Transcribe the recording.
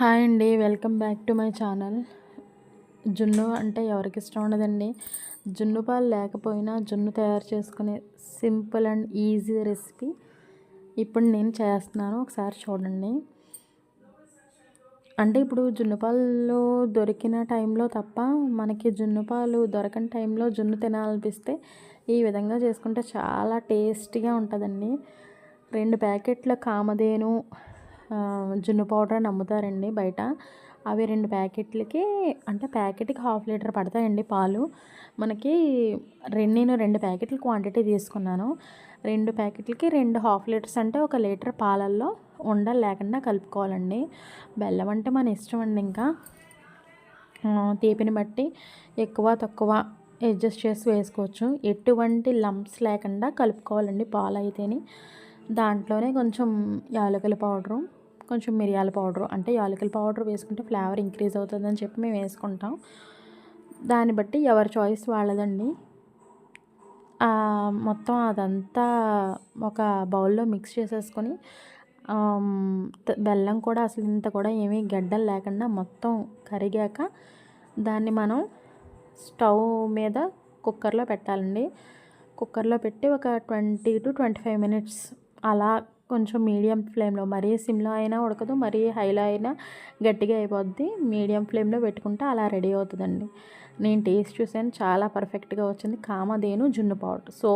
Hi అండి welcome back to my channel. జున్ను అంటే ఎవరికి ఇష్టం ఉండదండి. జున్ను పాలు లేకపోయినా జున్ను తయారు చేసుకునే సింపుల్ అండ్ ఈజీ రెసిపీ ఇప్పుడు నేను చేస్తున్నాను. ఒకసారి చూడండి. అంటే ఇప్పుడు జున్ను పాలు దొరికిన టైంలో తప్ప మనకి జున్ను పాలు దొరకని టైంలో జున్ను తినాలనిపిస్తే ఈ విధంగా చేసుకుంటే చాలా టేస్టీగా ఉంటుందండి. రెండు ప్యాకెట్ల కామధేను జున్ను పౌడర్ అని అమ్ముతారండి బయట. అవి రెండు ప్యాకెట్లకి అంటే ప్యాకెట్కి హాఫ్ లీటర్ పడతాయండి పాలు. మనకి రెండు నేను రెండు ప్యాకెట్లు క్వాంటిటీ తీసుకున్నాను. రెండు ప్యాకెట్లకి రెండు హాఫ్ లీటర్స్ అంటే ఒక లీటర్ పాలల్లో ఉండలు లేకుండా కలుపుకోవాలండి. బెల్లం అంటే మన ఇష్టం అండి ఇంకా. తీపిని బట్టి ఎక్కువ తక్కువ అడ్జస్ట్ చేసి వేసుకోవచ్చు. ఎటువంటి లంప్స్ లేకుండా కలుపుకోవాలండి పాలు అయితేని దాంట్లోనే కొంచెం యాలకుల పౌడరు కొంచెం మిరియాల పౌడర్ అంటే యాలకుల పౌడర్ వేసుకుంటే ఫ్లేవర్ ఇంక్రీజ్ అవుతుందని చెప్పి మేము వేసుకుంటాం. దాన్ని బట్టి ఎవరి చాయిస్ వాళ్ళదండి. మొత్తం అదంతా ఒక బౌల్లో మిక్స్ చేసేసుకొని బెల్లం కూడా అసలు ఇంత కూడా ఏమీ గడ్డలు లేకుండా మొత్తం కరిగాక దాన్ని మనం స్టవ్ మీద కుక్కర్లో పెట్టాలండి. కుక్కర్లో పెట్టి ఒక twenty two twenty five minutes అలా కొంచెం మీడియం ఫ్లేమ్లో మరీ సిమ్లో అయినా ఉడకదు మరీ హైలో అయినా గట్టిగా అయిపోద్ది. మీడియం ఫ్లేమ్లో పెట్టుకుంటే అలా రెడీ అవుతుందండి. నేను టేస్ట్ చూసాను చాలా పర్ఫెక్ట్గా వచ్చింది. కామధేను జున్ను పౌడర్. సో